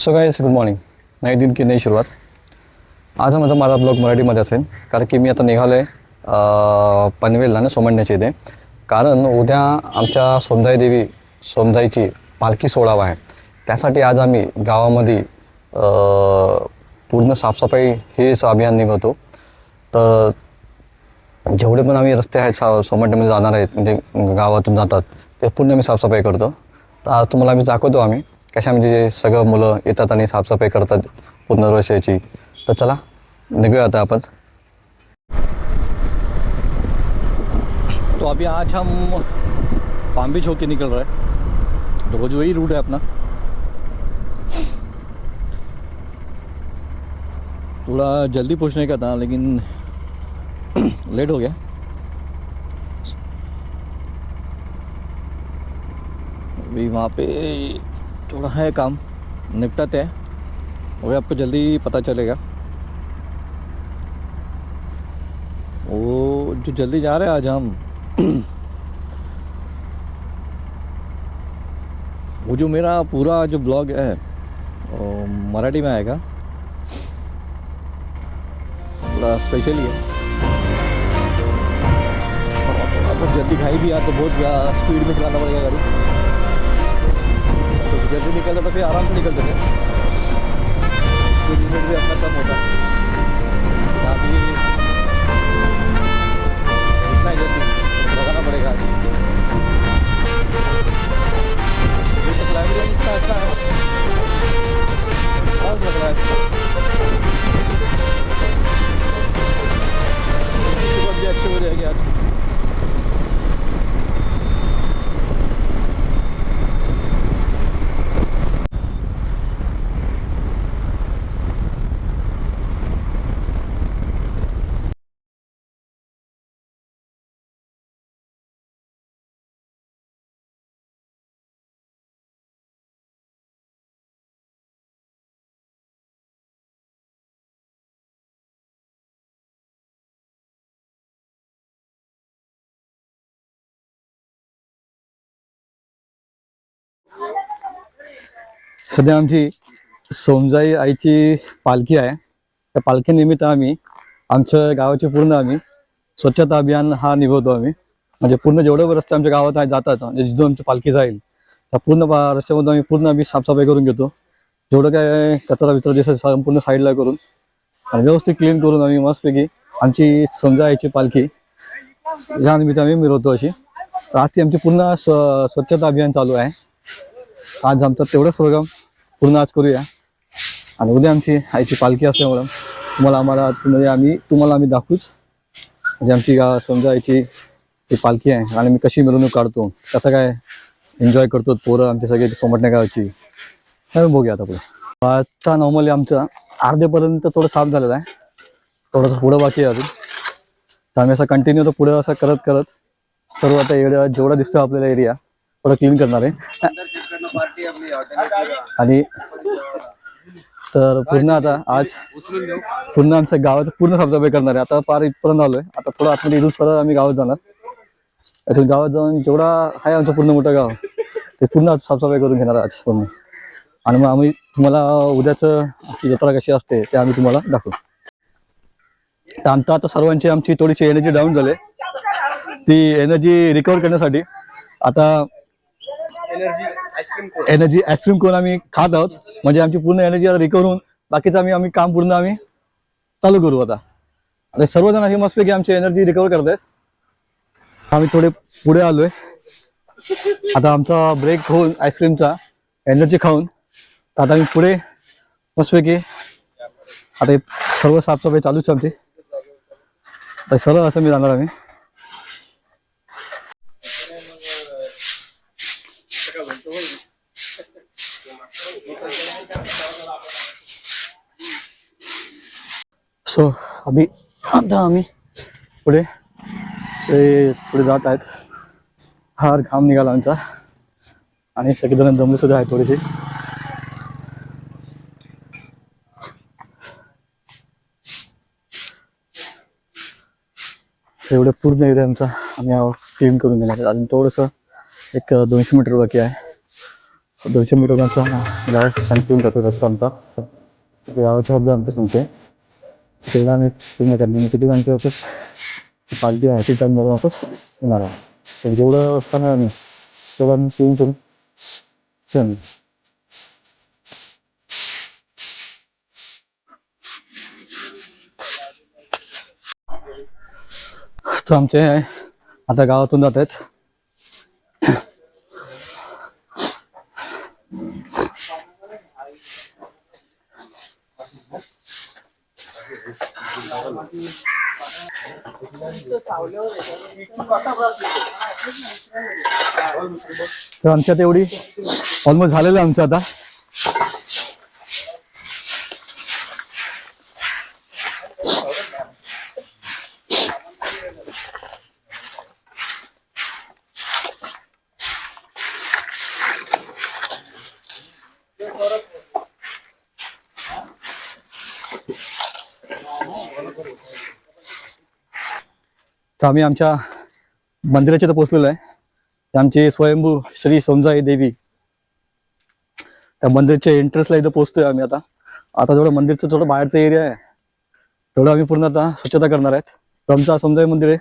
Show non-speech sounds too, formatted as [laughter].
So guys good morning नाही दिन की नाही सुरुवात. आज माझा माझा ब्लॉग मराठीमध्ये असेल. कारण की मी आता निघालो आहे पनवेलला ना सोमंडण्याच्या इथे. कारण उद्या आमच्या सोमदाई देवी सोमदाईची पालखी सोडावा आहे. त्यासाठी आज आम्ही गावामध्ये पूर्ण साफसफाई हेच अभियान निघवतो. तर जेवढे पण आम्ही रस्ते आहेत सा सोमंडमध्ये जाणार आहेत म्हणजे गावातून जातात ते पूर्ण आम्ही साफसफाई करतो. तर आज तुम्हाला आम्ही दाखवतो आम्ही. कशा म्हणजे सगळं मुलं येतात आणि साफसफाई करतात पुनर्वशाची तर चला निघूया आता आपण. तो अभी आज हम पाम बीच होके निकल रहे हैं। तो वो जो वही रूट है अपना। थोड़ा जल्दी पहुंचने का था लेकिन [clears throat] लेट हो गया। अभी वहाँ पे थोड़ा है काम निपटाते हैं। वो आपको जल्दी पता चलेगा। वो जो जल्दी जा रहे हैं आज हम, [clears throat] वो जो मेरा पूरा जो ब्लॉग है मराठी में आएगा। थोड़ा स्पेशली है आपको जल्दी खाई भी आ तो बहुत ज़्यादा स्पीड में चलाना पड़ेगा गाड़ी। तो जल्दी निकलता तो फिर आराम से निकलते थे कुछ मिनट भी अपना कम होता. अभी सध्या आमची सोमजाई आईची पालखी आहे. त्या पालखीनिमित्त आम्ही आमच्या गावाची पूर्ण आम्ही स्वच्छता अभियान हा निभवतो आम्ही. म्हणजे पूर्ण जेवढे रस्ते आमच्या गावात आहे जातात म्हणजे जिथून आमची पालखी जाईल त्या पूर्ण रस्त्यामधून आम्ही पूर्ण आम्ही साफसफाई करून घेतो. जेवढं काय कचरा बिचरा दिसत संपूर्ण साईडला करून. आणि व्यवस्थित क्लीन करून आम्ही मस्तपैकी आमची समजा आईची पालखी या निमित्त आम्ही मिरवतो अशी. तर आज ती आमची पूर्ण स्वच्छता अभियान चालू आहे. आज आमचं तेवढंच प्रोग्राम पूर्ण आज करूया. आणि उद्या आमची आईची पालखी असल्यामुळं तुम्हाला आम्हाला म्हणजे आम्ही तुम्हाला आम्ही दाखवूच. म्हणजे आमची समजा आईची ती पालखी आहे आणि मी कशी मिरवणूक काढतो कसं काय एन्जॉय करतो पोरं आमची सगळी सोमटण्या गावाची. बघूया आता पुढे आता नॉर्मली आमचं अर्धेपर्यंत थोडं साफ झालेलं आहे. थोडंसं पुढं बाकी आहे अजून. तर आम्ही असं कंटिन्यू तर पुढं असं करत करत सर्व आता एरिया जेवढा दिसतो आपल्याला एरिया थोडं क्लीन करणार आहे. आणि तर पूर्ण आता आज पूर्ण आमच्या गावाचं पूर्ण साफसफाई करणार आहे. आता पार इथपर्यंत आलोय. आता थोडं आतमध्ये इथून सरळ आम्ही गावात जाणार. इथून गावात जाऊन जेवढा आहे आमचं पूर्ण मोठं गाव ते पूर्ण साफसफाई करून घेणार आज पूर्ण. आणि मग आम्ही तुम्हाला उद्याचं आमची जत्रा कशी असते ते आम्ही तुम्हाला दाखवू. तर आमचं आता सर्वांची आमची थोडीशी एनर्जी डाऊन झाली. ती एनर्जी रिकवर करण्यासाठी आता एनर्जी आईस्क्रीम कोण? आम्ही खात आहोत. म्हणजे आमची पूर्ण एनर्जी आता रिकवर होऊन बाकीचं आम्ही आम्ही काम पूर्ण आम्ही चालू करू आता. आता सर्वजण असे मस्तपैकी आमची एनर्जी रिकवर करत आहेत आम्ही थोडे पुढे आलोय. आता आमचा ब्रेक होऊन आईस्क्रीमचा एनर्जी खाऊन तर आता आम्ही पुढे मस्तपैकी आता सर्व साफसफाई चालूच आमची. तर सरळ असं मी जाणार आम्ही. सो अभी आता आम्ही. पुढे ते पुढे जात आहेत. फार घाम निघाला आमचा. आणि सगळेजण दमले सुद्धा आहेत थोडेसे. So एवढं पूर्ण एरिया आमचा. आम्ही क्लीन करून घेणार. अजून थोडंसं एक दोनशे मीटर बाकी आहे. दोनशे मीटरचा गावात शांती जातो रस्ता आमचा. गावाच्या हद्द आमचं सांगते त्याला आम्ही पूर्ण करणे किती गांची वापस पालखी आहे ती टाइम वापस येणार आहे. तर जेवढं असताना आम्ही तेवढं आम्ही चेंज करून चल. तर आमचे आता गावातून जात आहेत. तर आमच्यात एवढी ऑलमोस्ट झालेलं आहे आमचं आता. तर आम्ही आमच्या मंदिराच्या इथं पोचलेलो आहे. आमचे स्वयंभू श्री समजाई देवी त्या मंदिरच्या एंट्रन्सला इथं पोहोचतोय आम्ही आता. आता जेवढं मंदिरचं थोडं बाहेरचा एरिया आहे तेवढं आम्ही पूर्ण आता स्वच्छता करणार आहेत. तर समजाई मंदिर आहे.